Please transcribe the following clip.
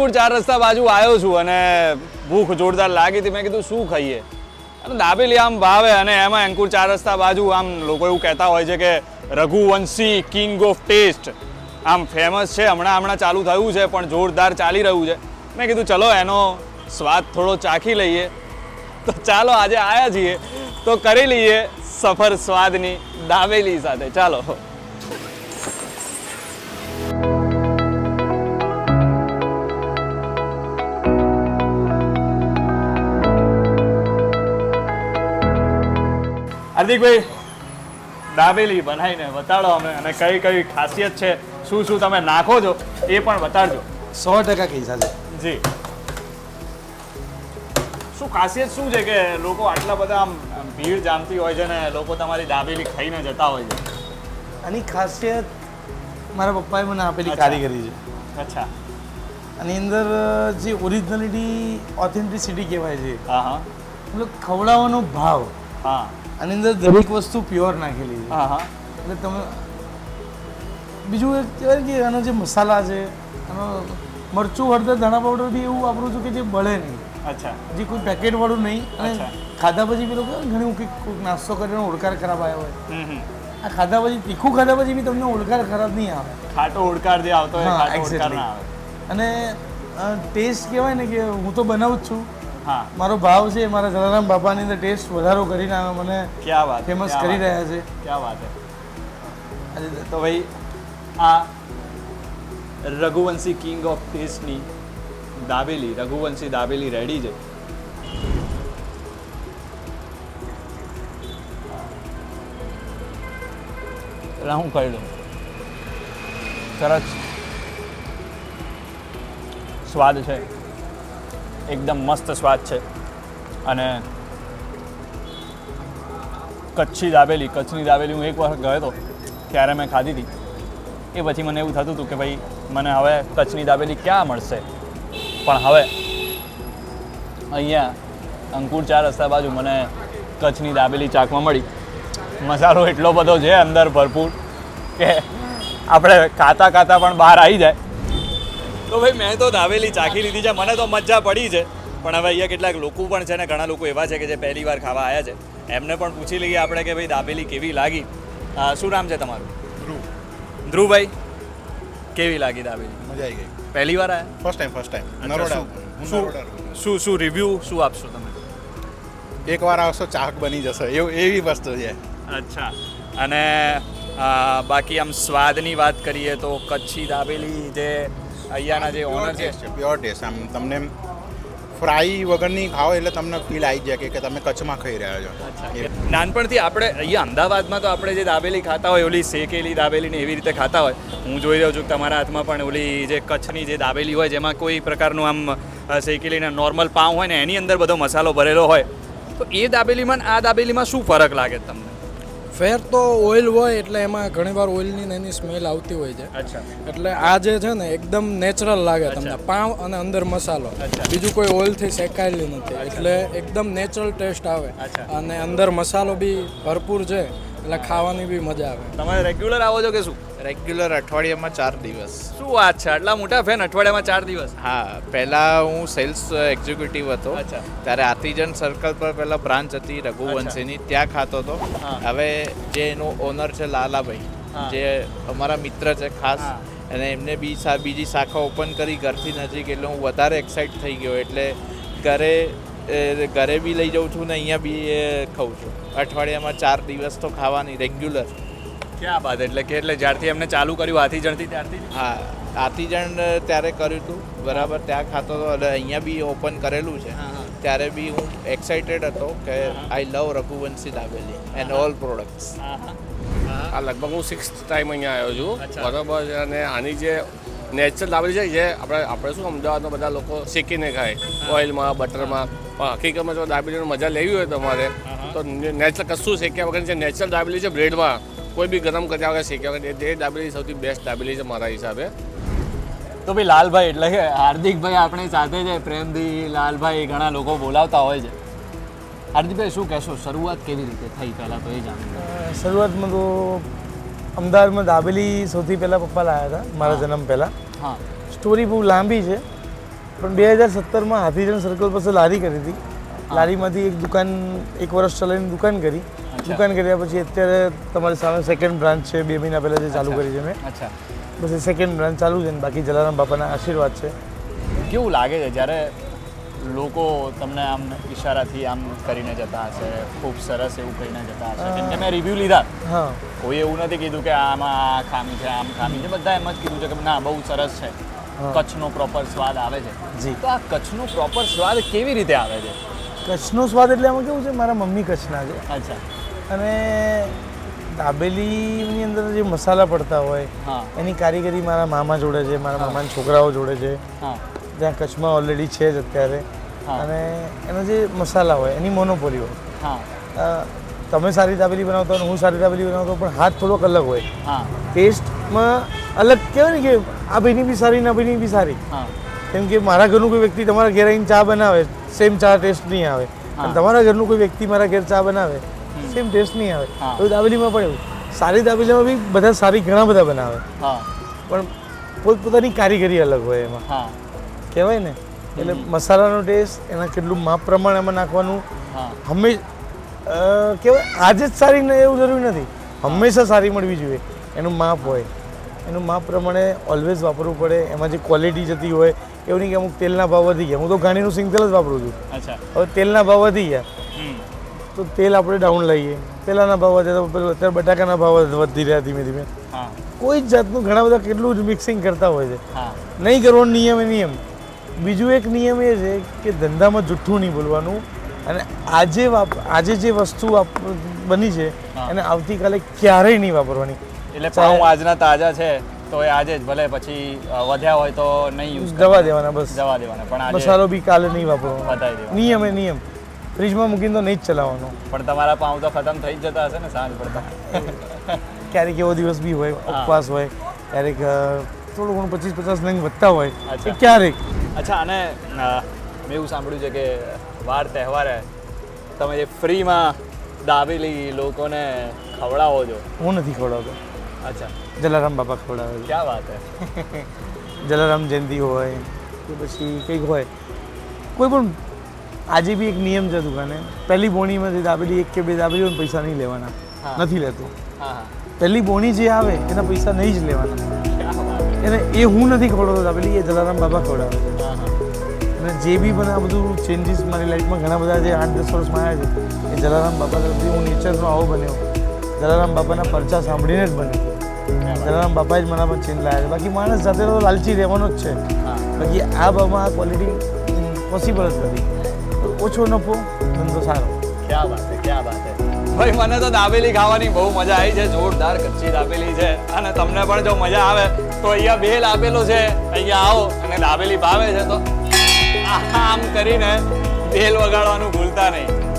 અંકુર ચાર રસ્તા બાજુ આવ્યો છું અને ભૂખ જોરદાર લાગી હતી. મેં કીધું, શું ખાઈએ? અને દાબેલી આમ ભાવે અને એમાં અંકુર ચાર રસ્તા બાજુ આમ લોકો એવું કહેતા હોય છે કે રઘુવંશી કિંગ ઓફ ટેસ્ટ આમ ફેમસ છે, હમણાં હમણાં ચાલુ થયું છે, પણ જોરદાર ચાલી રહ્યું છે. મેં કીધું, ચલો, એનો સ્વાદ થોડો ચાખી લઈએ. તો ચાલો, આજે આવ્યા છીએ. તો કરી લઈએ સફર સ્વાદની દાબેલી સાથે. ચાલો. હાર્દિકભાઈ દાબેલી બનાવીને બતાડો અમે અને કઈ કઈ ખાસિયત છે શું શું તમે નાખો છો એ પણ બતાડજો સો ટકા કહીશા છે જી. શું ખાસિયત શું છે કે લોકો આટલા બધા આમ ભીડ જામતી હોય છે ને લોકો તમારી દાબેલી ખાઈને જતા હોય છે? આની ખાસિયત મારા પપ્પાએ મને આપેલી કારીગરી છે. અચ્છા. અને અંદર જે ઓરિજિનાલિટી ઓથેન્ટિસિટી કહેવાય છે. હા હા. મતલબ ખવડાવવાનો ભાવ. હા. આની અંદર દરેક વસ્તુ પ્યોર નાખેલી છે. હા હા. એટલે તમે બીજું એક કહેવાય કે એનો જે મસાલા છે એનો મરચું હળદર ધાણા પાવડર બી એવું વાપરું છું કે જે બળે નહીં. અચ્છા. જે કોઈ પેકેટ વાળું નહીં. અને ખાધા પછી પેલો લોકો ઘણી કોઈક નાસ્તો કરીને ઓળકાર ખરાબ આવ્યો હોય. આ ખાધા પછી તીખું ખાધા પછી બી તમને ઓળકાર ખરાબ નહીં આવે. ખાટો ઓળકાર જે આવતો હોય અને ટેસ્ટ કહેવાય ને કે હું તો બનાવું જ છું. મારો ભાવ છે મારા જલારામ બાપાની અંદર ટેસ્ટ વધારો કરીને મને ક્યાં વાત ફેમસ કરી રહ્યા છે ક્યાં વાત છે. તો ભાઈ આ રઘુવંશી કિંગ ઓફ ટેસ્ટની દાબેલી રઘુવંશી દાબેલી રેડી છે. હું કહી દઉં? સરસ. સ્વાદ છે. એકદમ મસ્ત સ્વાદ છે. અને કચ્છી દાબેલી, કચ્છની દાબેલી હું એક વખત ગયો હતો, ત્યારે મેં ખાધી હતી. એ પછી મને એવું થતું હતું કે ભાઈ, મને હવે કચ્છની દાબેલી ક્યાં મળશે? પણ હવે અહીંયા અંકુર ચાર રસ્તા બાજુ મને કચ્છની દાબેલી ચાખવા મળી. મસાલો એટલો બધો છે અંદર ભરપૂર કે આપણે ખાતા ખાતા પણ બહાર આવી જાય. તો ભાઈ મેં તો દાબેલી ચાખી લીધી છે. મને તો મજા પડી છે. પણ હવે અહીંયા કેટલાક લોકો પણ છે ને ઘણા લોકો એવા છે કે જે પહેલી વાર ખાવા આવ્યા છે. એમને પણ પૂછી લઈએ આપણે કે ભાઈ દાબેલી કેવી લાગી? શું નામ છે તમારું? ધ્રુવ. ધ્રુવભાઈ કેવી લાગી દાબેલી? મજા આવી ગઈ. પહેલી વાર આવ્યા first time first time Naroda શું- શું- શું રિવ્યૂ શું આપશો તમે? એકવાર એક વાર આવશો ચાક બની જશે. એવું એવી વસ્તુ છે. અચ્છા. અને બાકી આમ સ્વાદની વાત કરીએ તો કચ્છી દાબેલી જે અહીંયાના જે ઓનર છે. પ્યોર ટેસ્ટ આમ તમને ફ્રાઈ વગરની ખાઓ એટલે તમને ફીલ આવી જાય કે- કે તમે કચ્છમાં ખાઈ રહ્યા છો. નાનપણથી આપણે અહીંયા અમદાવાદમાં તો આપણે જે દાબેલી ખાતા હોય ઓલી શેકેલી દાબેલીને એવી રીતે ખાતા હોય હું જોઈ રહ્યો છું કે તમારા હાથમાં પણ ઓલી જે કચ્છની જે દાબેલી હોય જેમાં કોઈ પ્રકારનું આમ શેકેલીને નોર્મલ પાઉં હોય ને એની અંદર બધો મસાલો ભરેલો હોય. તો એ દાબેલીમાં આ દાબેલીમાં શું ફરક લાગે તમને? ફેર તો ઓઇલ હોય એટલે એમાં ઘણીવાર ઓઇલની એની સ્મેલ આવતી હોય છે. એટલે આ જે છે ને એકદમ નેચરલ લાગે તમને. પાવ અને અંદર મસાલો. બીજું કોઈ ઓઇલથી શેકાયેલી નથી. એટલે એકદમ નેચરલ ટેસ્ટ આવે. અને અંદર મસાલો બી ભરપૂર છે. એટલે ખાવાની બી મજા આવે. તમે રેગ્યુલર આવો છો કે શું? રેગ્યુલર અઠવાડિયામાં ચાર દિવસ. શું વાત છે? આટલા મોટા ફેન અઠવાડિયામાં ચાર દિવસ? હા પહેલા હું સેલ્સ એક્ઝિક્યુટિવ હતો. ત્યારે આતિજન સર્કલ પર પહેલા બ્રાન્ચ હતી રઘુવંશીની. ત્યાં ખાતો હતો. હવે જે એનો ઓનર છે લાલાભાઈ જે અમારા મિત્ર છે ખાસ અને એમને બી બીજી શાખા ઓપન કરી ઘરથી નજીક એટલે હું વધારે એક્સાઇટ થઈ ગયો. એટલે ઘરે ઘરે બી લઈ જાઉં છું ને અહીંયા બી ખાઉં છું. અઠવાડિયામાં ચાર દિવસ તો ખાવાની રેગ્યુલર ક્યાં બાદ? એટલે કે એટલે જ્યારથી એમને ચાલુ કર્યું હાથી જણથી ત્યારથી? હા આતિજણ ત્યારે કર્યું હતું બરાબર? ત્યાં ખાતો હતો અને અહીંયા બી ઓપન કરેલું છે. હા, હા. ત્યારે બી હું એક્સાઇટેડ હતો કે I love Raghuvanshi dabeli and all products આ લગભગ હું સિક્સ ટાઈમ અહીંયા આવ્યો છું. બરાબર અને આની જે નેચરલ દાબેલી છે જે આપણે આપણે શું અમદાવાદમાં બધા લોકો શેકીને ખાય. ઓઇલમાં બટરમાં. પણ હકીકતમાં જો દાબેલીની મજા લેવી હોય તમારે તો નેચરલ કશું શેક્યા વગર જે નેચરલ દાબેલી છે બ્રેડમાં કોઈ બી ગરમ કર્યા વગર શેક્યા વગર એ- દાબેલી સૌથી બેસ્ટ દાબેલી છે મારા હિસાબે. તો ભાઈ લાલભાઈ એટલે કે હાર્દિકભાઈ આપણી સાથે છે પ્રેમથી લાલભાઈ ઘણા લોકો બોલાવતા હોય છે. હાર્દિકભાઈ શું કહેશો? શરૂઆત કેવી રીતે થઈ પહેલાં તો એ જાણ. શરૂઆતમાં તો અમદાવાદમાં દાબેલી સૌથી પહેલાં પપ્પા લાવ્યા હતા મારા જન્મ પહેલાં. હા. સ્ટોરી બહુ લાંબી છે પણ બે હજાર સત્તરમાં હાથીજન સર્કલ પાસે લારી કરી હતી. લારીમાંથી એક દુકાન એક વર્ષ ચલાવીને દુકાન કરી. દુકાન કર્યા પછી અત્યારે તમારી સામે સેકન્ડ બ્રાન્ચ છે બે મહિના પહેલાં જે ચાલુ કરી છે મેં. અચ્છા. પછી સેકન્ડ બ્રાન્ચ ચાલુ છે ને બાકી જલારામ બાપાના આશીર્વાદ છે. કેવું લાગે છે જ્યારે લોકો તમને આમ ઈશારાથી આમ કરીને જતા હશે ખૂબ સરસ એવું કહીને જતા હશે? કેમ કે મેં રિવ્યૂ લીધા. હા. કોઈ એવું નથી કીધું કે આમાં આ ખામી છે આમ ખામી છે. બધા એમ જ કીધું છે કે ના બહુ સરસ છે. કચ્છનો પ્રોપર સ્વાદ આવે છે. જી. તો આ કચ્છનો પ્રોપર સ્વાદ કેવી રીતે આવે છે? કચ્છનો સ્વાદ એટલે આમાં કેવું છે? મારા મમ્મી કચ્છના છે. અચ્છા. અને દાબેલીની અંદર જે મસાલા પડતા હોય એની કારીગરી મારા મામા જોડે છે મારા મામાના છોકરાઓ જોડે છે. ત્યાં કચ્છમાં ઓલરેડી છે જ અત્યારે. અને એના જે મસાલા હોય એની મોનોપોલી હોય. તમે સારી દાબેલી બનાવતા હોય હું સારી દાબેલી બનાવતો પણ હાથ થોડોક અલગ હોય. ટેસ્ટમાં અલગ કહેવાય ને કે આ ભાઈની બી સારી ના ભાઈની બી સારી. કેમ કે મારા ઘરનું કોઈ વ્યક્તિ તમારા ઘેર આવીને ચા બનાવે સેમ ચા ટેસ્ટ નહીં આવે. અને તમારા ઘરનું કોઈ વ્યક્તિ મારા ઘેર ચા બનાવે સેમ ટેસ્ટ નહીં આવે. તો દાબેલીમાં પણ એવું. સારી દાબેલીમાં બી બધા સારી ઘણા બધા બનાવે. પણ પોતપોતાની કારીગરી અલગ હોય એમાં. કહેવાય ને? એટલે મસાલાનો ટેસ્ટ એના કેટલું માપ પ્રમાણ એમાં નાખવાનું હંમેશા કહેવાય આજે જ સારી એવું જરૂરી નથી. હંમેશા સારી મળવી જોઈએ. એનું માપ હોય. એનું માપ પ્રમાણે ઓલવેઝ વાપરવું પડે. એમાં જે ક્વોલિટી જતી હોય એવું નહીં કે અમુક તેલના ભાવ વધી ગયા. હું તો ઘાણીનું સિંગ તેલ જ વાપરું છું. હવે તેલના ભાવ વધી ગયા. તો તેલ આપણે ડાઉન લઈએ. તેલાના ભાવ વધ્યા તો અત્યારે બટાકાના ભાવ વધી રહ્યા ધીમે ધીમે. કોઈ જ જાતનું ઘણા બધા કેટલું જ મિક્સિંગ કરતા હોય છે. નહીં કરવાનો નિયમ એ નિયમ. બીજું એક નિયમ એ છે કે ધંધામાં જુઠ્ઠું નહીં બોલવાનું. અને આજે આજે જે વસ્તુ બની છે એને આવતીકાલે ક્યારેય નહીં વાપરવાની. એટલે પાઉં આજના તાજા છે તો એ આજે જ ભલે પછી વધ્યા હોય તો નહીં યુઝ જવા દેવાના બસ. જવા દેવાના. પણ મસાલો બી કાલે નહીં વાપરવાનો. નિયમ એ નિયમ. ફ્રીજમાં મૂકીને તો નહીં જ ચલાવવાનો. પણ તમારા પાઉં તો ખતમ થઈ જ જતા હશે ને સાંજ પડતા. ક્યારેક એવો દિવસ બી હોય ઉપવાસ હોય ક્યારેક થોડું ઘણું પચીસ પચાસ નંગ વધતા હોય. એ ક્યારેક. અચ્છા અને મેં એવું સાંભળ્યું છે કે વાર તહેવારે તમે જે ફ્રીમાં દાબેલી લોકોને ખવડાવો છો. હું નથી ખવડાવતો. અચ્છા. જલારામ બાપા ખવડાવે છે. ક્યાં વાત હે? જલારામ જયંતિ હોય કે પછી કંઈક હોય કોઈ પણ આજે બી એક નિયમ છે દુકાને. પહેલી બોણીમાં જે દાબેલી એક કે બે દાબેલી હોય પૈસા નહીં લેવાના. નથી લેતો. પહેલી બોણી જે આવે એના પૈસા નહીં જ લેવાના. એને એ હું નથી ખવડાવતો દાબેલી એ જલારામ બાબા ખવડાવે. અને જે બી મને આ બધું ચેન્જીસ મારી લાઈફમાં ઘણા બધા જે આઠ દસ વર્ષમાં આવ્યા છે એ જલારામ બાબા તરફથી હું નેચરનો આવો બન્યો. જલારામ બાપાના પરચા સાંભળીને જ બન્યો. જલારામ બાપાએ જ મને પણ ચેન્જ લાવ્યા છે. બાકી માણસ સાથે તો લાલચી રહેવાનો જ છે. બાકી આ બાબા આ ક્વોલિટી પોસિબલ જ નથી. ઓછો નફો, ધંધો સારો. ક્યાં વાત છે, ક્યાં વાત છે? ભાઈ, મને તો દાબેલી ખાવાની બહુ મજા આવી છે, જોરદાર કચ્છી દાબેલી છે. અને તમને પણ જો મજા આવે, તો અહીંયા બેલ આપેલો છે. અહીંયા આવો, અને દાબેલી ભાવે છે તો આમ કરીને બેલ વગાડવાનું ભૂલતા નહીં.